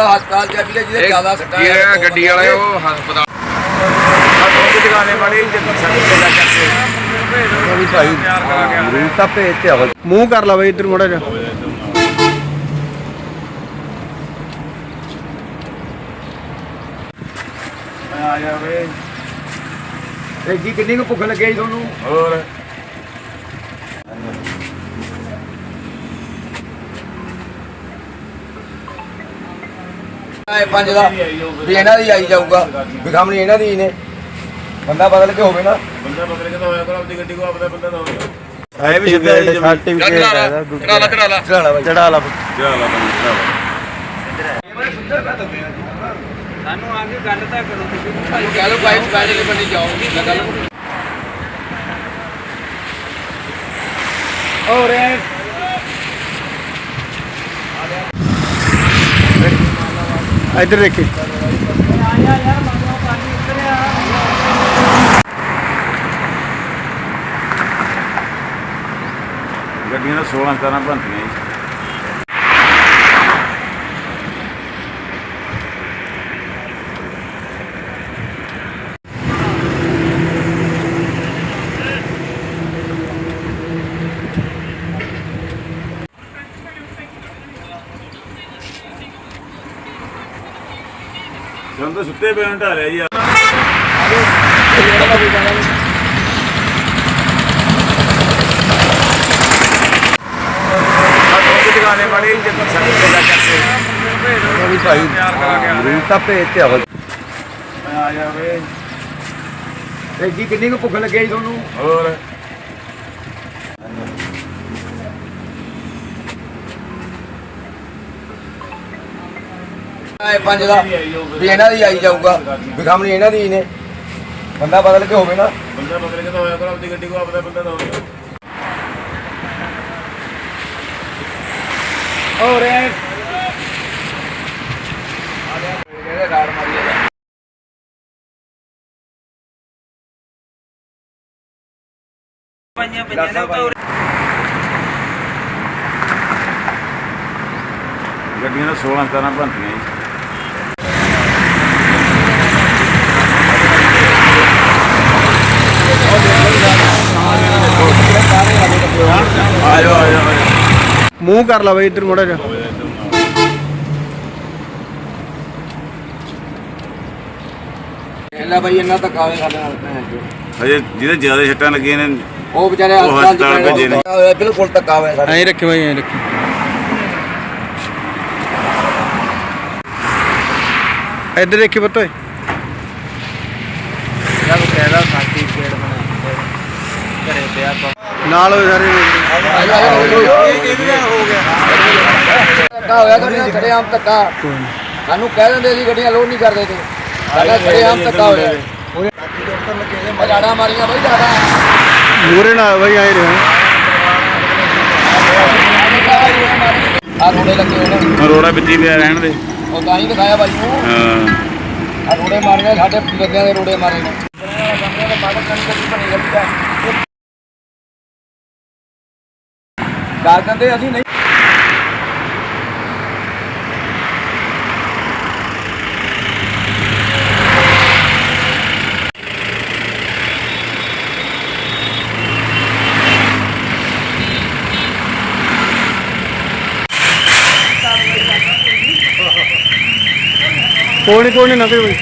ਦਾ ਹਸਪਤਾਲ ਚ ਵੀਰੇ ਜਿਹਦੇ ਜ਼ਿਆਦਾ ਸੱਟਾਂ ਇਹ ਗੱਡੀ ਵਾਲਾ ਉਹ ਹਸਪਤਾਲ। ਜਾ ਵੀ ਭਾਈ ਮਰੀਜ਼ ਤਾਂ ਭੇਜ ਤੇ ਆਵਾ। ਮੂੰਹ ਕਰ ਲਾ ਬਈ ਇੱਧਰ ਮੋੜਾ ਜਾ। ਆ ਜਾਵੇ ਤੇ ਜੀ ਕਿੰਨੀ ਕੁ ਭੁੱਖ ਲੱਗੀ ਤੁਹਾਨੂੰ? ਹੋਰ। ਇਹ ਪੰਜ ਦਾ ਵੀ ਇਹਨਾਂ ਦੀ ਆਈ ਜਾਊਗਾ ਵੀ ਖਾਮਣੀ ਇਹਨਾਂ ਦੀ ਨੇ। ਬੰਦਾ ਬਦਲ ਕੇ ਹੋਵੇ ਨਾ। ਬੰਦਾ ਬਦਲ ਕੇ ਤਾਂ ਹੋਇਆ ਕਰ ਆਪਣੀ ਗੱਡੀ ਕੋ ਆਪਦਾ ਬੰਦਾ ਤਾਂ ਹੋਇਆ ਹੈ ਵੀ ਸਰਟੀਫਿਕੇਟ ਚੜਾ ਲਾ ਹੈ ਚੜਾ ਲਾ ਚੜਾ ਲਾ। ਚੜਾ ਬਾਈ। ਚੜਾ ਲਾ ਚਲਾ ਲਾ ਬੰਦਾ ਚਲਾ ਸਾਨੂੰ ਆ ਕੇ ਗੱਲ ਤਾਂ ਕਰੋ ਤੁਸੀਂ ਕਹਿ ਲਓ ਬਾਈਕ ਪੈਸੇ ਲੈ ਬੰਦੀ ਜਾਓ ਮੈਂ ਗੱਲ। ਹੋ ਰਿਹਾ ਇੱਧਰ ਦੇਖੀ। ਗੱਡੀਆਂ ਦਾ 16 17 ਬਣਦੀਆਂ ਜੀ। ਸਾਨੂੰ ਤਾਂ ਸੁੱਤੇ ਪਏ ਹਟਾ ਲਿਆ ਜੀ ਦੋ ਦੁਕਾਨੇ ਵਾਲੇ ਜਿੱਥੇ ਸਾਡੇ ਕੋਲ ਜਾ ਕੇ ਵੀ ਭਾਈ ਮਰੀਜ਼ ਤਾਂ ਭੇਜ ਤੇ ਆਵਾ ਜਾਵੇ ਤੇ ਜੀ ਕਿੰਨੀ ਕੁ ਭੁੱਖ ਲੱਗੀ ਤੁਹਾਨੂੰ ਹੋਰ। ਇਹ ਪੰਜ ਦਾ ਵੀ ਇਹਨਾਂ ਦੀ ਆਈ ਜਾਊਗਾ ਵੀ ਖਾਮਣੀ ਇਹਨਾਂ ਦੀ ਨੇ। ਬੰਦਾ ਬਦਲ ਕੇ ਹੋਵੇ ਨਾ। ਬੰਦਾ ਬਦਲ ਕੇ ਤਾਂ ਹੋਇਆ ਕਰ ਆਪਣੀ ਗੱਡੀ ਕੋ ਆਪਦਾ ਬੰਦਾ ਤਾਂ ਹੋਇਆ ਹੋ ਰਿਹਾ ਇਹਦੇ ਰਾੜ ਮਾਰੀ ਜਾਂਦਾ ਪੰਜਾਂ ਪੰਜਾਂ ਦੇ ਗੱਡੀਆਂ ਦਾ 16 17 ਭੰਤੀਆਂ ਜੀ। ਆ ਜਾਓ ਆ ਜਾਓ ਮੂੰਹ ਕਰ ਲਾ ਬਈ ਇੱਧਰ ਮੋੜਾ ਜਾ ਇਹਨਾਂ ਬਾਈ ਇਹਨਾਂ ਧੱਕਾ ਹੋਇਆ ਸਾਡੇ ਨਾਲ। ਹਜੇ ਜਿਹਦੇ ਜ਼ਿਆਦਾ ਛੱਟਾਂ ਲੱਗੀਆਂ ਨੇ ਉਹ ਵਿਚਾਰੇ ਉਹ ਹਸਪਤਾਲ ਭੇਜੇ ਨੇ। ਬਿਲਕੁਲ ਧੱਕਾ ਹੋਇਆ ਸਾਡੇ ਐਂ ਰੱਖੀ ਬਾਈ ਐਂ ਰੱਖੀ ਇੱਧਰ ਦੇਖੀ ਪੁੱਤ ਓਏ। ਸਭ ਕਹਿਦਾ ਸਰਟੀਫਿਕੇਟ ਬਣਾ ਘਰੇ ਪਿਆ ਨਾਲ ਹੋਏ ਸਾਰੇ। ਧੱਕਾ ਹੋਇਆ ਤੁਹਾਡੇ ਆਮ ਧੱਕਾ। ਸਾਨੂੰ ਕਹਿ ਦਿੰਦੇ ਸੀ ਗੱਡੀਆਂ ਲੋਡ ਨਹੀਂ ਕਰਦੇ ਤੇ। ਸਾਡਾ ਖੜੇ ਆਮ ਧੱਕਾ ਹੋਇਆ। ਲਾੜਾ ਮਾਰੀਆਂ ਬਈ ਲਾੜਾ ਮੂਰੇ ਨਾਲ ਬਾਈ ਆਏ ਰਹੇ ਆ ਰੋੜੇ ਲੱਗੇ ਹੋਏ ਨੇ। ਰੋੜਾ ਵਿੱਚ ਪਿਆ ਰਹਿਣ ਦੇ। ਉਹ ਤਾਂ ਹੀ ਦਿਖਾਇਆ ਬਾਈ ਨੂੰ। ਹਾਂ। ਆ ਰੋੜੇ ਮਾਰੀਆਂ ਸਾਡੇ ਬੰਦਿਆਂ ਦੇ ਰੋੜੇ ਮਾਰੇ ਨੇ। ਬੰਦਿਆਂ ਦੇ ਮਾਲਕ ਕੰਨ ਤੇ ਬਣੀ ਗੱਡੀ ਦੱਸ ਦਿੰਦੇ ਅਸੀਂ ਨਹੀਂ ਕੋਈ ਨਹੀਂ ਨਾ ਕੋਈ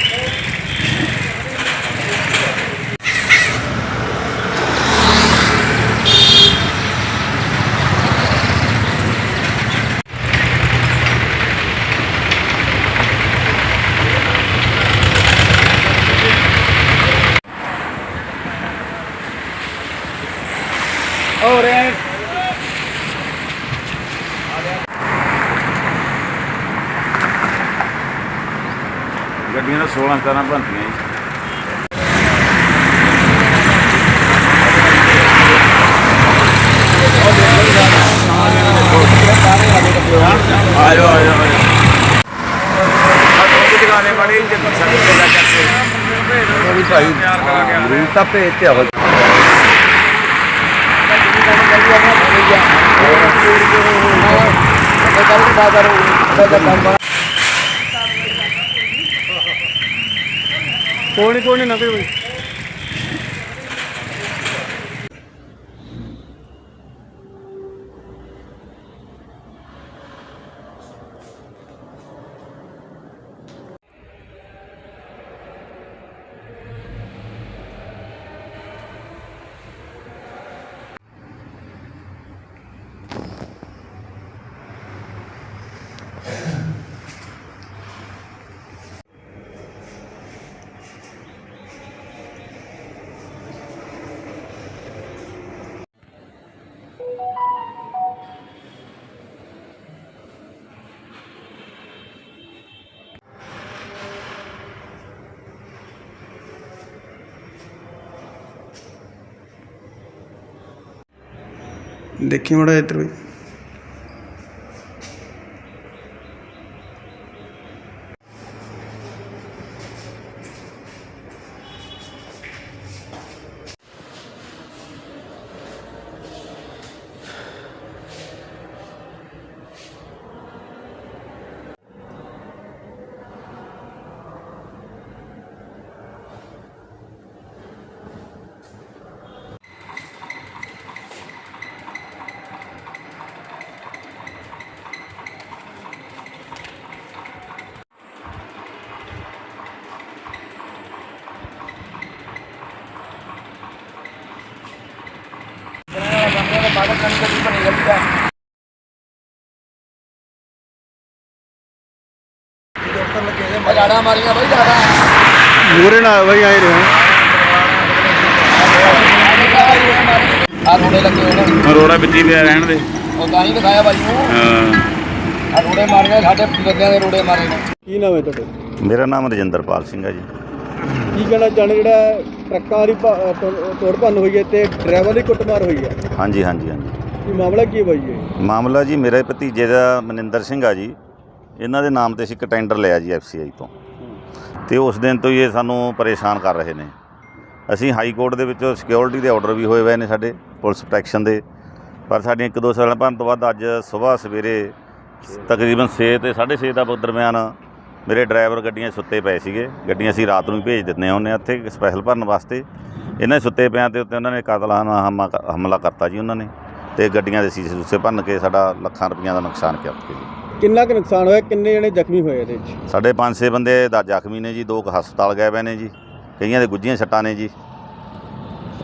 ਹੋ ਰਿਹਾ ਗੱਡੀਆਂ ਦਾ 16 17 ਭੰਤੀਆਂ ਜੀ ਆ ਜਾਓ ਆ ਜਾਓ ਦੋ ਦੁਕਾਨੇ ਵਾਲੇ ਸਾਡੇ ਵੀ ਭਾਈ ਤਾਂ ਭੇਜ ਤੇ ਆਵਾ ਕਰੋ ਉਹਦਾ ਕੰਮ ਬਣਾ ਕੋਈ ਨਹੀਂ ਕੋਈ ਨਹੀਂ ਨਾ ਕੋਈ ਬਈ ਮੂਰੇ ਨਾ ਬਈ ਆਏ ਰਹੋ। ਆ ਰੋੜੇ ਲੱਗੇ ਨੇ। ਰੋੜਾ ਵਿੱਚੀ ਪਿਆ ਰਹਿਣ ਦੇ। ਉਹ ਤਾਂ ਹੀ ਦਿਖਾਇਆ ਬਾਈ ਨੂੰ। ਹਾਂ। ਆ ਰੋੜੇ ਮਾਰੀਆਂ ਸਾਡੇ ਬੰਦਿਆਂ ਦੇ ਰੋੜੇ ਮਾਰੇ ਨੇ। ਕੀ ਨਾਮ ਹੈ ਤੁਹਾਡਾ? ਮੇਰਾ ਨਾਮ ਰਜਿੰਦਰਪਾਲ ਸਿੰਘ ਹੈ ਜੀ। ਕੀ ਕਹਿਣਾ ਚਾਹੁੰਦੇ ਜਿਹੜਾ ਟਰੱਕਾਂ ਦੀ ਤੋੜ- ਭੰਨ ਹੋਈ ਹੈ ਤੇ ਡਰਾਈਵਰ ਦੀ ਕੁੱਟਮਾਰ ਹੋਈ ਹੈ? ਹਾਂਜੀ ਹਾਂਜੀ ਹਾਂਜੀ। ਕੀ ਮਾਮਲਾ ਕੀ ਹੈ ਬਾਈ ਮਾਮਲਾ ਜੀ ਮੇਰੇ ਭਤੀਜੇ ਦਾ ਮਨਿੰਦਰ ਸਿੰਘ ਆ ਜੀ। ਇਹਨਾਂ ਦੇ ਨਾਮ ਤੇ ਅਸੀਂ ਇੱਕ ਟੈਂਡਰ ਲਿਆ ਜੀ ਐਫਸੀਆਈ ਤੋਂ। ਤੇ ਉਸ ਦਿਨ ਤੋਂ ਹੀ ਇਹ ਸਾਨੂੰ ਪਰੇਸ਼ਾਨ ਕਰ ਰਹੇ ਨੇ। ਅਸੀਂ ਹਾਈ ਕੋਰਟ ਦੇ ਵਿੱਚੋਂ ਸਿਕਿਉਰਿਟੀ ਦੇ ਆਰਡਰ ਵੀ ਹੋਏ ਹੋਏ ਨੇ ਸਾਡੇ ਪੁਲਿਸ ਪ੍ਰੋਟੈਕਸ਼ਨ ਦੇ। ਪਰ ਸਾਡੀਆਂ ਇੱਕ ਦੋ ਸਾਲਾਂ ਭਰਨ ਤੋਂ ਬਾਅਦ ਅੱਜ ਸਵੇਰ ਸਵੇਰੇ ਤਕਰੀਬਨ 6 ਤੇ 6:30 ਦਾ ਦਰਮਿਆਨ ਮੇਰੇ ਡਰਾਈਵਰ ਗੱਡੀਆਂ 'ਚ ਸੁੱਤੇ ਪਏ ਸੀਗੇ। ਗੱਡੀਆਂ ਅਸੀਂ ਰਾਤ ਨੂੰ ਹੀ ਭੇਜ ਦਿੰਦੇ ਹੁੰਦੇ ਹਾਂ ਇੱਥੇ ਸਪੈਸ਼ਲ ਭਰਨ ਵਾਸਤੇ। ਇਹਨਾਂ ਸੁੱਤੇ ਪਿਆਂ ਤੇ ਉੱਤੇ ਉਹਨਾਂ ਨੇ ਕਾਤਲਾਨਾ ਹਮਾ- ਹਮਲਾ ਕਰਤਾ ਜੀ ਉਹਨਾਂ ਨੇ। ਤੇ ਗੱਡੀਆਂ ਦੇ ਸੀਸੇ ਸੂਸੇ ਭੰਨ ਕੇ ਸਾਡਾ ਲੱਖਾਂ ਰੁਪਈਆਂ ਦਾ ਨੁਕਸਾਨ ਕਰਕੇ ਜੀ। ਕਿੰਨਾ ਕੁ ਨੁਕਸਾਨ ਹੋਇਆ? ਕਿੰਨੇ ਜਣੇ ਜ਼ਖਮੀ ਹੋਏ ਇਹਦੇ ਵਿੱਚ ਸਾਡੇ ਪੰਜ ਛੇ ਬੰਦੇ ਦਾ ਜ਼ਖਮੀ ਨੇ ਜੀ ਦੋ ਕੁ ਹਸਪਤਾਲ ਗਏ ਪਏ ਨੇ ਜੀ। ਕਈਆਂ ਦੇ ਗੁੱਜੀਆਂ ਛੱਟਾਂ ਨੇ ਜੀ।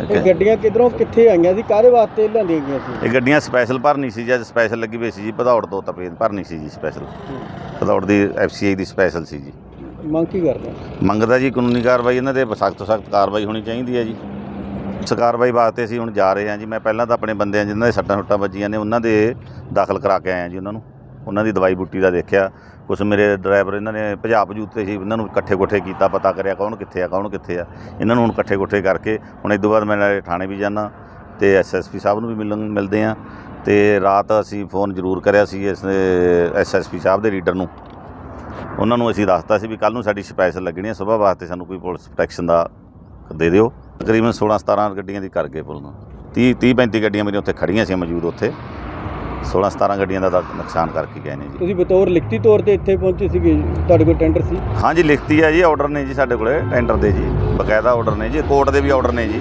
ਇਹ ਗੱਡੀਆਂ ਕਿਧਰੋਂ ਕਿੱਥੇ ਆਈਆਂ ਸੀ? ਕਾਹਦੇ ਵਾਸਤੇ ਲਿਆਂਦੀਆਂ ਗਈਆਂ ਸੀ? ਇਹ ਗੱਡੀਆਂ ਸਪੈਸ਼ਲ ਭਰਨੀ ਸੀ ਜੀ ਅੱਜ ਸਪੈਸ਼ਲ ਲੱਗੀ ਹੋਈ ਸੀ ਜੀ ਭਦੌੜ ਤੋਂ ਤਪੇ ਭਰਨੀ ਸੀ ਜੀ ਸਪੈਸ਼ਲ ਭਦੌੜ ਦੀ ਐਫਸੀਆਈ ਦੀ ਸਪੈਸ਼ਲ ਸੀ ਜੀ। ਮੰਗ ਕੀ ਕਰਦੇ? ਮੰਗਦਾ ਜੀ ਕਾਨੂੰਨੀ ਕਾਰਵਾਈ ਇਹਨਾਂ ਦੇ ਸਖਤ ਤੋਂ ਸਖਤ ਕਾਰਵਾਈ ਹੋਣੀ ਚਾਹੀਦੀ ਹੈ ਜੀ। ਕਾਰਵਾਈ ਵਾਸਤੇ ਅਸੀਂ ਹੁਣ ਜਾ ਰਹੇ ਹਾਂ ਜੀ। ਮੈਂ ਪਹਿਲਾਂ ਤਾਂ ਆਪਣੇ ਬੰਦਿਆਂ ਜਿਨ੍ਹਾਂ ਦੇ ਸੱਟਾਂ ਸੁੱਟਾਂ ਵੱਜੀਆਂ ਨੇ ਉਹਨਾਂ ਦੇ ਦਾਖਲ ਕਰਾ ਕੇ ਆਇਆ ਜੀ ਉਹਨਾਂ ਨੂੰ। ਉਹਨਾਂ ਦੀ ਦਵਾਈ ਬੂਟੀ ਦਾ ਦੇਖਿਆ। ਕੁਛ ਮੇਰੇ ਡਰਾਈਵਰ ਇਹਨਾਂ ਨੇ ਭਜਾ ਭਜੂਤੇ ਸੀ, ਇਹਨਾਂ ਨੂੰ ਇਕੱਠੇ ਕੋਠੇ ਕੀਤਾ, ਪਤਾ ਕਰਿਆ ਕੌਣ ਕਿੱਥੇ ਆ, ਕੌਣ ਕਿੱਥੇ ਆ। ਇਹਨਾਂ ਨੂੰ ਹੁਣ ਇਕੱਠੇ ਕੋਠੇ ਕਰਕੇ ਹੁਣ ਇਸ ਤੋਂ ਬਾਅਦ ਮੈਂ ਨਾਲੇ ਥਾਣੇ ਵੀ ਜਾਣਾ ਤੇ ਐਸਐਸਪੀ ਸਾਹਿਬ ਨੂੰ ਵੀ ਮਿਲਣ, ਮਿਲਦੇ ਆ ਤੇ ਰਾਤ ਅਸੀਂ ਫੋਨ ਜ਼ਰੂਰ ਕਰਿਆ ਸੀ ਇਸ ਐਸਐਸਪੀ ਸਾਹਿਬ ਦੇ ਰੀਡਰ ਨੂੰ। ਉਹਨਾਂ ਨੂੰ ਅਸੀਂ ਦੱਸਤਾ ਸੀ ਵੀ ਕੱਲ ਨੂੰ ਸਾਡੀ ਸਪੈਸ਼ਲ ਲੱਗਣੀ ਹੈ, ਸਵੇਰ ਵਾਸਤੇ ਸਾਨੂੰ ਕੋਈ ਪੁਲਿਸ ਪ੍ਰੋਟੈਕਸ਼ਨ ਦਾ ਦੇ ਦਿਓ। ਤਕਰੀਬਨ 16 17 ਗੱਡੀਆਂ ਦੀ ਕਰ ਗਏ ਪੁਲ ਨੂੰ। 30 30 35 ਗੱਡੀਆਂ ਮੇਰੀਆਂ ਉੱਥੇ ਖੜੀਆਂ ਸੀ ਮੌਜੂਦ ਉੱਥੇ। 16 17 ਗੱਡੀਆਂ ਦਾ ਤਾਂ ਨੁਕਸਾਨ ਕਰਕੇ ਗਏ ਨੇ ਜੀ। ਤੁਸੀਂ ਬਤੌਰ ਲਿਖਤੀ ਤੌਰ ਤੇ ਇੱਥੇ ਪਹੁੰਚੇ ਸੀਗੇ ਤੁਹਾਡੇ ਕੋਲ ਟੈਂਡਰ ਸੀ? ਹਾਂਜੀ ਲਿਖਤੀ ਹੈ ਜੀ ਆਰਡਰ ਨੇ ਜੀ ਸਾਡੇ ਕੋਲੇ ਟੈਂਡਰ ਦੇ ਜੀ। ਬਕਾਇਦਾ ਆਰਡਰ ਨੇ ਜੀ ਕੋਰਟ ਦੇ ਵੀ ਆਰਡਰ ਨੇ ਜੀ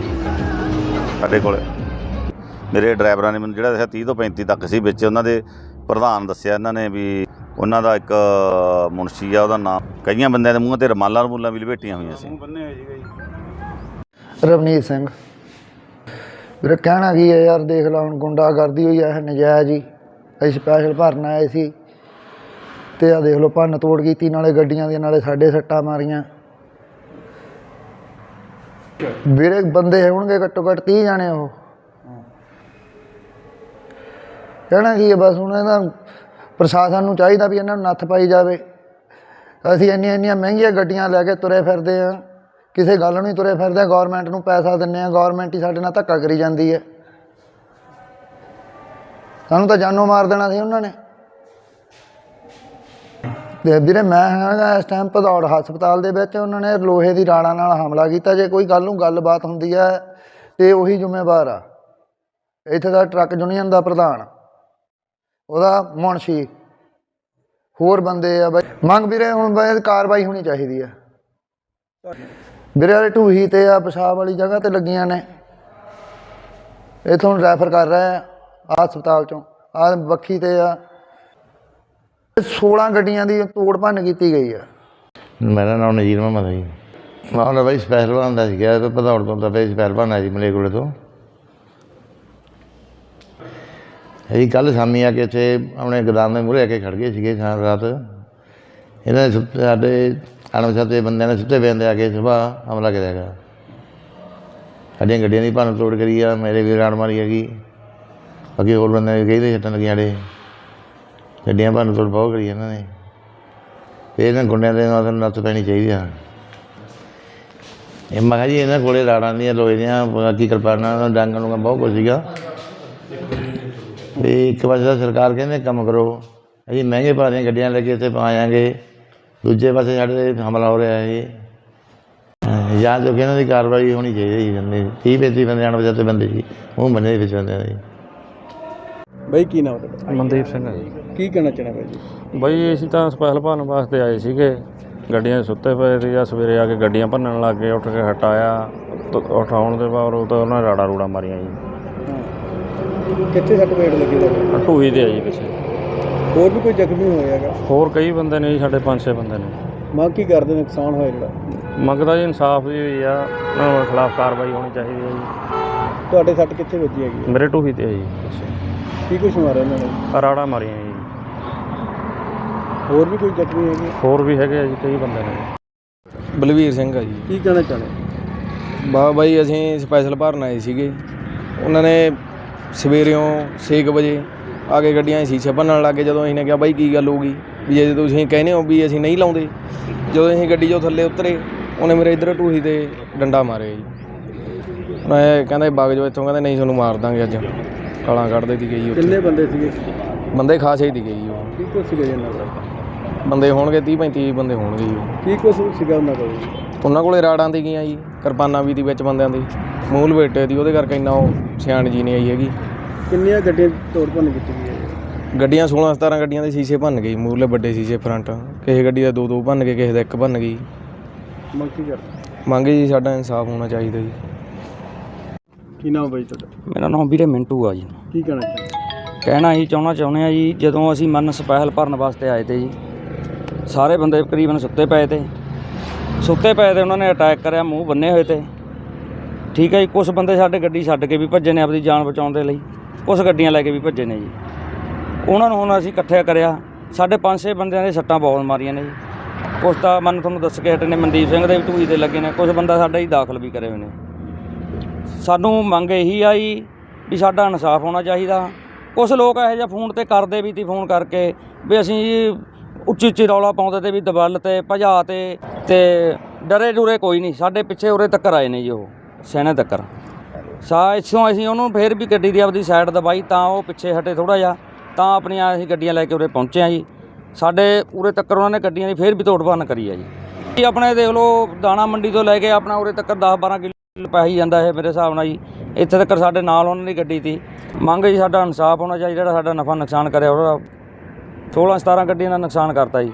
ਸਾਡੇ ਕੋਲੇ। ਮੇਰੇ ਡਰਾਈਵਰਾਂ ਨੇ ਮੈਨੂੰ ਜਿਹੜਾ ਦੱਸਿਆ 30 ਤੋਂ 35 ਤੱਕ ਸੀ ਵਿੱਚ। ਉਹਨਾਂ ਦੇ ਪ੍ਰਧਾਨ ਦੱਸਿਆ ਇਹਨਾਂ ਨੇ ਵੀ ਉਹਨਾਂ ਦਾ ਇੱਕ ਮੁਨਸ਼ੀ ਆ ਉਹਦਾ ਨਾਮ। ਕਈਆਂ ਬੰਦਿਆਂ ਦੇ ਮੂੰਹਾਂ ਤੇ ਰਮਾਲਾਂ ਰਮੂਲਾਂ ਵੀ ਲਪੇਟੀਆਂ ਹੋਈਆਂ ਸੀ। ਰਵਨੀਤ ਸਿੰਘ। ਵੀਰੇ ਕਹਿਣਾ ਕੀ ਹੈ ਯਾਰ ਦੇਖ ਲਾ ਹੁਣ ਗੁੰਡਾਗਰਦੀ ਹੋਈ ਹੈ ਨਜਾਇਜ਼ ਹੀ। ਅਸੀਂ ਸਪੈਸ਼ਲ ਭਰਨ ਆਏ ਸੀ ਤੇ ਆ ਦੇਖ ਲਓ ਭੰਨ ਤੋੜ ਕੀਤੀ, ਨਾਲੇ ਗੱਡੀਆਂ ਦੀਆਂ, ਨਾਲੇ ਸਾਡੇ ਸੱਟਾਂ ਮਾਰੀਆਂ। ਵੀਰੇ ਬੰਦੇ ਹੋਣਗੇ ਘੱਟੋ ਘੱਟ 30 ਜਾਣੇ ਉਹ। ਕਹਿਣਾ ਕੀ ਹੈ ਬਸ ਹੁਣ ਇਹਦਾ ਪ੍ਰਸ਼ਾਸਨ ਨੂੰ ਚਾਹੀਦਾ ਵੀ ਇਹਨਾਂ ਨੂੰ ਨੱਥ ਪਾਈ ਜਾਵੇ। ਅਸੀਂ ਇੰਨੀਆਂ ਇੰਨੀਆਂ ਮਹਿੰਗੀਆਂ ਗੱਡੀਆਂ ਲੈ ਕੇ ਤੁਰੇ ਫਿਰਦੇ ਆ ਕਿਸੇ ਗੱਲ ਨੂੰ ਹੀ ਤੁਰੇ ਫਿਰਦੇ ਆ ਗਵਰਨਮੈਂਟ ਨੂੰ ਪੈਸਾ ਦਿੰਨੇ ਆ ਗਵਰਨਮੈਂਟ ਹੀ ਸਾਡੇ ਨਾਲ ਧੱਕਾ ਕਰੀ ਜਾਂਦੀ ਹੈ। ਸਾਨੂੰ ਤਾਂ ਜਾਨੋਂ ਮਾਰ ਦੇਣਾ ਸੀ ਉਹਨਾਂ ਨੇ। ਤੇ ਵੀਰੇ ਮੈਂ ਹੈਗਾ ਇਸ ਟਾਈਮ ਭਦੌੜ ਹਸਪਤਾਲ ਦੇ ਵਿੱਚ, ਉਹਨਾਂ ਨੇ ਲੋਹੇ ਦੀ ਰਾੜਾਂ ਨਾਲ ਹਮਲਾ ਕੀਤਾ। ਜੇ ਕੋਈ ਗੱਲ ਨੂੰ ਗੱਲਬਾਤ ਹੁੰਦੀ ਹੈ, ਤੇ ਉਹੀ ਜ਼ਿੰਮੇਵਾਰ ਆ। ਇੱਥੇ ਦਾ ਟਰੱਕ ਯੂਨੀਅਨ ਦਾ ਪ੍ਰਧਾਨ, ਉਹਦਾ ਮੁਨਸ਼ੀ। ਹੋਰ ਬੰਦੇ ਆ ਬਾਈ। ਮੰਗ ਵੀਰੇ, ਹੁਣ ਬਈ ਕਾਰਵਾਈ ਹੋਣੀ ਚਾਹੀਦੀ ਆ ਵੀਰੇ ਵਾਲੇ ਢੂਹੀ ਤੇ ਆ ਪਿਸ਼ਾਬ ਵਾਲੀ ਜਗ੍ਹਾ ਤੇ ਲੱਗੀਆਂ ਨੇ। ਇਥੋਂ ਰੈਫਰ ਕਰ ਰਿਹਾ ਆ ਹਸਪਤਾਲ ਚੋਂ ਆ ਬੱਖੀ ਤੇ ਆ। 16 ਗੱਡੀਆਂ ਦੀ ਤੋੜ ਭੰਨ ਕੀਤੀ ਗਈ ਆ। ਮੇਰਾ ਨਾਮ ਨਜੀਰ ਮੁਹੰਮਦ ਹੈ ਜੀ। ਮਾਮਲਾ ਬਾਈ ਪਹਿਲਵਾਨ ਦਾ ਸੀਗਾ ਤੇ ਭਦੌੜ ਤੋਂ ਤਾਂ ਬਈ ਪਹਿਲਵਾਨ ਹੈ ਜੀ ਮਲੇਕੋਲੇ ਤੋਂ। ਇਹ ਕੱਲ ਸ਼ਾਮੀ ਆ ਕੇ ਇੱਥੇ ਆਪਣੇ ਗੋਦਾਮ ਦੇ ਮੂਹਰੇ ਆ ਕੇ ਖੜ ਗਏ ਸੀਗੇ ਸਾਰ ਰਾਤ। ਇਹਨਾਂ ਨੇ ਸੁੱਤੇ, ਸਾਡੇ ਅਣਪਛਾਤੇ ਬੰਦਿਆਂ ਨੇ ਸੁੱਤੇ ਪੈਂਦੇ ਆ ਕੇ ਸਵੇਰ ਹਮਲਾ ਕਰਿਆ ਗਾ ਸਾਡੀਆਂ ਗੱਡੀਆਂ ਦੀ ਭੰਨ ਤੋੜ ਕਰੀ ਆ, ਮੇਰੇ ਵੀ ਰਾੜ ਮਾਰੀ ਹੈਗੀ। ਬਾਕੀ ਹੋਰ ਬੰਦੇ ਕਈ ਦੇ ਛੱਟਾਂ ਲੱਗੀਆਂ ਡੇ ਗੱਡੀਆਂ ਭੰਨ ਤੋੜ ਬਹੁਤ ਕਰੀ ਇਹਨਾਂ ਨੇ। ਤੇ ਇਹਨਾਂ ਗੁੰਡਿਆਂ ਦੇ ਨਾਲ ਤਾਂ ਨੱਥ ਪੈਣੀ ਚਾਹੀਦੀ ਆ। ਇਹ ਮੈਂ ਕਿਹਾ ਜੀ ਇਹਨਾਂ ਕੋਲੇ ਰਾੜਾਂ ਦੀਆਂ ਲੋਹੇ ਦੀਆਂ ਬਾਕੀ ਕਿਰਪਾਨਾਂ ਡਾਂਗਾਂ ਨੂੰ ਬਹੁਤ ਕੁਝ ਸੀਗਾ। ਤੇ ਇੱਕ ਪਾਸੇ ਤਾਂ ਸਰਕਾਰ ਕਹਿੰਦੇ ਕੰਮ ਕਰੋ। ਅਸੀਂ ਮਹਿੰਗੇ ਭਾਅ ਦੀਆਂ ਗੱਡੀਆਂ ਲੈ ਕੇ ਇੱਥੇ ਪਾਵਾਂਗੇ ਦੂਜੇ ਪਾਸੇ ਸਾਡੇ ਹਮਲਾ ਹੋ ਰਿਹਾ ਹੈ ਇਹ। ਅਹ ਜਾਂ ਜੋ ਕਿ ਇਹਨਾਂ ਦੀ ਕਾਰਵਾਈ ਹੋਣੀ ਚਾਹੀਦੀ ਹੈ ਬੰਦੇ ਤੀਹ ਪੈਂਤੀ ਬੰਦੇ ਆਣ ਵਜੇ ਬੰਦੇ ਸੀ ਉਹ ਬੰਦੇ ਦੇ ਵਿੱਚ ਬੰਦੇ ਨੇ ਬਾਈ ਕੀ ਨਾਮ ਤੁਹਾਡਾ? ਮਨਦੀਪ ਸਿੰਘ। ਹੈ ਜੀ ਕੀ ਕਹਿਣਾ ਚਾਹੁੰਦੇ ਬਾਈ ਜੀ? ਬਈ ਅਸੀਂ ਤਾਂ ਸਪੈਸ਼ਲ ਭਰਨ ਵਾਸਤੇ ਆਏ ਸੀਗੇ। ਗੱਡੀਆਂ 'ਚ ਸੁੱਤੇ ਪਏ ਤੇ ਜਾਂ ਸਵੇਰੇ ਆ ਕੇ ਗੱਡੀਆਂ ਭੰਨਣ ਲੱਗ ਗਏ ਉੱਠ ਕੇ ਹਟਾਇਆ ਤ- ਉਠਾਉਣ ਦੇ ਬਾਅਦ ਉਹ ਤਾਂ ਉਹਨਾਂ ਨੇ ਰਾੜਾ ਰੂੜਾ ਮਾਰੀਆਂ ਜੀ। ਕਿੱਥੇ ਸੱਟ ਪੇਟ ਲੱਗੀ ਦਾ ਢੂਈ ਦੇ ਆ ਜੀ ਪਿੱਛੇ। ਹੋਰ ਵੀ ਕੋਈ ਜ਼ਖਮੀ ਹੋਇਆਗਾ ਹੋਰ ਕਈ ਬੰਦੇ ਨੇ ਜੀ ਸਾਡੇ 5-6 ਬੰਦੇ ਨੇ। ਮੰਗ ਕੀ ਕਰਦੇ? ਨੁਕਸਾਨ ਹੋਇਆ ਜਿਹੜਾ? ਮੰਗਦਾ ਜੀ ਇਨਸਾਫ ਦੀ ਹੋਈ ਆ ਉਹਨਾਂ ਦੇ ਖਿਲਾਫ ਕਾਰਵਾਈ ਹੋਣੀ ਚਾਹੀਦੀ ਹੈ ਜੀ। ਤੁਹਾਡੇ ਸੱਟ ਕਿੱਥੇ ਵੱਜੀ ਹੈਗੀ? ਮੇਰੇ ਢੂਹੀ ਤੇ ਆ ਜੀ। ਕੀ ਕੁਛ ਮਾਰਿਆ ਇਹਨਾਂ ਨੇ? ਰਾੜਾ ਮਾਰੀਆਂ ਜੀ। ਹੋਰ ਵੀ ਕੋਈ ਜ਼ਖਮੀ ਹੈਗੇ? ਹੋਰ ਵੀ ਹੈਗੇ ਆ ਜੀ ਕਈ ਬੰਦੇ ਨੇ। ਬਲਵੀਰ ਸਿੰਘ ਆ ਜੀ। ਕੀ ਕਹਿਣਾ ਚਾਹੁੰਦੇ ਬਾ ਬਾਈ ਅਸੀਂ ਸਪੈਸ਼ਲ ਭਰਨ ਆਏ ਸੀਗੇ। ਉਹਨਾਂ ਨੇ ਸਵੇਰਿਓਂ 6 ਵਜੇ ਆ ਕੇ ਗੱਡੀਆਂ ਦੇ ਸ਼ੀਸ਼ੇ ਭੰਨਣ ਲੱਗੇ ਜਦੋਂ ਅਸੀਂ ਨੇ ਕਿਹਾ ਬਾਈ ਕੀ ਗੱਲ ਹੋ ਗਈ? ਵੀ ਜੇ ਤੁਸੀਂ ਕਹਿੰਦੇ ਹੋ ਵੀ ਅਸੀਂ ਨਹੀਂ ਲਾਉਂਦੇ ਜਦੋਂ ਅਸੀਂ ਗੱਡੀ 'ਚੋਂ ਥੱਲੇ ਉਤਰੇ ਉਹਨੇ ਮੇਰੇ ਇਧਰ ਢੂਹੀ ਤੇ ਡੰਡਾ ਮਾਰਿਆ ਜੀ। ਮੈਂ ਕਹਿੰਦਾ ਵਗ ਜਾਓ ਇੱਥੋਂ ਕਹਿੰਦੇ ਨਹੀਂ ਤੁਹਾਨੂੰ ਮਾਰ ਦਾਂਗੇ ਅੱਜ ਗਾਲਾਂ ਕੱਢਦੇ ਦੀ ਗਈ ਉੱਥੇ। ਕਿੰਨੇ ਬੰਦੇ ਸੀਗੇ? ਬੰਦੇ ਖਾਸੇ ਦੀ ਗਈ ਉਹ। ਕੀ ਕੁਛ ਸੀਗਾ ਜੀ ਇਹਨਾਂ ਦਾ? ਬੰਦੇ ਹੋਣਗੇ 30 35 ਬੰਦੇ ਹੋਣਗੇ ਜੀ ਉਹ। ਕੀ ਕੁਛ ਸੀਗਾ ਉਹਨਾਂ ਕੋਲ? ਉਹਨਾਂ ਕੋਲੇ ਰਾੜਾਂ ਦੀ ਗਈਆਂ ਜੀ ਕਿਰਪਾਨਾਂ ਵੀ ਦੀ ਵਿੱਚ ਬੰਦਿਆਂ ਦੀ। ਮੂਲ ਬੇਟੇ ਦੀ ਉਹਦੇ ਕਰਕੇ ਇੰਨਾ ਉਹ ਸਿਆਣ ਜੀ ਨਹੀਂ ਆਈ ਹੈਗੀ। ਕਿੰਨੀਆਂ ਗੱਡੀਆਂ ਤੋੜ ਭੰਨ ਕੀਤੀ ਗਈ ਹੈ ਗੱਡੀਆਂ 16 17 ਗੱਡੀਆਂ ਦੇ ਸ਼ੀਸ਼ੇ ਭੰਨ ਗਏ ਮੂਰਲੇ ਵੱਡੇ ਸ਼ੀਸ਼ੇ ਫਰੰਟ ਕਿਸੇ ਗੱਡੀ ਦਾ ਦੋ ਦੋ ਭੰਨ ਗਏ ਕਿਸੇ ਦਾ ਇੱਕ ਭੰਨ ਗਈ। ਮੰਗ ਕੀ ਕਰਦੇ? ਮੰਗੇ ਜੀ ਸਾਡਾ ਇਨਸਾਫ ਹੋਣਾ ਚਾਹੀਦਾ ਜੀ। ਕੀ ਨਾਮ ਬਾਈ ਤੁਹਾਡਾ? ਮੇਰਾ ਨਾਮ ਵੀਰੇ ਮਿੰਟੂ ਆ ਜੀ। ਕੀ ਕਹਿਣਾ ਚਾਹੁੰਦੇ ਕਹਿਣਾ ਹੀ ਚਾਹਣਾ ਚਾਹੁੰਦੇ ਆ ਜੀ ਜਦੋਂ ਅਸੀਂ ਮਨ ਸਪੈਸ਼ਲ ਭਰਨ ਵਾਸਤੇ ਆਏ ਤੇ ਜੀ ਸਾਰੇ ਬੰਦੇ ਤਕਰੀਬਨ ਸੁੱਤੇ ਪਏ ਤੇ। ਸੁੱਤੇ ਪਏ ਤੇ ਉਹਨਾਂ ਨੇ ਅਟੈਕ ਕਰਿਆ ਮੂੰਹ ਬੰਨੇ ਹੋਏ ਤੇ। ਠੀਕ ਹੈ ਜੀ ਕੁਝ ਬੰਦੇ ਸਾਡੇ ਗੱਡੀ ਛੱਡ ਕੇ ਵੀ ਭੱਜੇ ਨੇ ਆਪਣੀ ਜਾਨ ਬਚਾਉਣ ਦੇ ਲਈ। ਕੁਝ ਗੱਡੀਆਂ ਲੈ ਕੇ ਵੀ ਭੱਜੇ ਨੇ ਜੀ। ਉਹਨਾਂ ਨੂੰ ਹੁਣ ਅਸੀਂ ਇਕੱਠਿਆ ਕਰਿਆ। ਸਾਡੇ ਪੰਜ ਛੇ ਬੰਦਿਆਂ ਦੇ ਸੱਟਾਂ ਬਹੁਤ ਮਾਰੀਆਂ ਨੇ ਜੀ। ਕੁਛ ਤਾਂ ਮਨ ਤੁਹਾਨੂੰ ਦੱਸ ਕੇ ਹਟੇ ਨੇ ਮਨਦੀਪ ਸਿੰਘ ਦੇ ਵੀ ਢੂਈ ਤੇ ਲੱਗੇ ਨੇ। ਕੁਝ ਬੰਦਾ ਸਾਡਾ ਹੀ ਦਾਖਲ ਵੀ ਕਰੇ ਹੋਏ ਨੇ। ਸਾਨੂੰ ਮੰਗ ਇਹੀ ਆਈ ਵੀ ਸਾਡਾ ਇਨਸਾਫ ਹੋਣਾ ਚਾਹੀਦਾ। ਕੁਝ ਲੋਕ ਇਹੋ ਜਿਹਾ ਫੋਨ ਤੇ ਕਰਦੇ ਵੀ ਤੀ ਫੋਨ ਕਰਕੇ ਵੀ ਅਸੀਂ ਜੀ ਉੱਚੀ ਉੱਚੀ ਰੌਲਾ ਪਾਉਂਦੇ ਤੇ ਵੀ ਦਬਲ ਤੇ ਭਜਾ ਤੇ ਤੇ ਡਰੇ ਡੁਰੇ ਕੋਈ ਨਹੀਂ। ਸਾਡੇ ਪਿੱਛੇ ਉਰੇ ਤੱਕ ਆਏ ਨੇ ਜੀ ਉਹ ਸੈਨੇ ਤੱਕ ਸਾ ਇੱਥੋਂ ਅਸੀਂ ਉਹਨੂੰ ਫੇਰ ਵੀ ਗੱਡੀ ਦੀ ਆਪਦੀ ਸਾਈਡ ਦਬਾਈ ਤਾਂ ਉਹ ਪਿੱਛੇ ਹਟੇ ਥੋੜਾ ਜਿਹਾ, ਤਾਂ ਆਪਣੀਆਂ ਅਸੀਂ ਗੱਡੀਆਂ ਲੈ ਕੇ ਉਰੇ ਪਹੁੰਚੇ ਆ ਜੀ। ਸਾਡੇ ਉਰੇ ਤੱਕ ਉਹਨਾਂ ਨੇ ਗੱਡੀਆਂ ਦੀ ਫੇਰ ਵੀ ਤੋੜ ਭੰਨ ਕਰੀ ਆ ਜੀ। ਇਹ ਆਪਣੇ ਦੇਖ ਲਓ, ਦਾਣਾ ਮੰਡੀ ਤੋਂ ਲੈ ਕੇ ਆਪਣਾ ਉਰੇ ਤੱਕ 10 12 ਕਿਲੋ ਪੈ ਹੀ ਜਾਂਦਾ ਹੈ ਮੇਰੇ ਹਿਸਾਬ ਨਾਲ ਜੀ। ਇੱਥੇ ਤੱਕ ਸਾਡੇ ਨਾਲ ਉਹਨਾਂ ਦੀ ਗੱਡੀ ਤੀ ਮੰਗ ਜੀ ਸਾਡਾ ਇਨਸਾਫ ਹੋਣਾ ਚਾਹੀਦਾ, ਜਿਹੜਾ ਸਾਡਾ ਨਫਾ ਨੁਕਸਾਨ ਕਰਿਆ, ਉਹਦਾ 16 17 ਗੱਡੀਆਂ ਦਾ ਨੁਕਸਾਨ ਕਰਤਾ ਜੀ।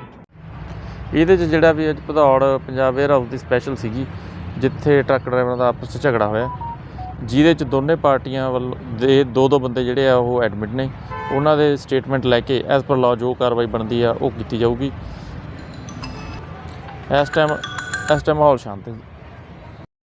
ਇਹਦੇ 'ਚ ਜਿਹੜਾ ਵੀ ਅੱਜ ਭਦੌੜ ਪੰਜਾਬ ਵੇਅਰ ਹਾਊਸ ਦੀ ਸਪੈਸ਼ਲ ਸੀਗੀ, ਜਿੱਥੇ ਟਰੱਕ ਡਰਾਈਵਰਾਂ ਦਾ ਆਪਸ 'ਚ ਝਗੜਾ ਹੋਇਆ, ਜਿਹਦੇ 'ਚ ਦੋਨੇ ਪਾਰਟੀਆਂ ਵੱਲ ਦੇ ਦੋ ਦੋ ਬੰਦੇ ਜਿਹੜੇ ਆ ਉਹ ਐਡਮਿਟ ਨੇ। ਉਹਨਾਂ ਦੇ ਸਟੇਟਮੈਂਟ ਲੈ ਕੇ ਐਸ ਪਰ ਲਾਅ ਜੋ ਕਾਰਵਾਈ ਬਣਦੀ ਆ, ਉਹ ਕੀਤੀ ਜਾਊਗੀ। ਇਸ ਟਾਈਮ ਇਸ ਟਾਈਮ ਮਾਹੌਲ ਸ਼ਾਂਤ ਹੈ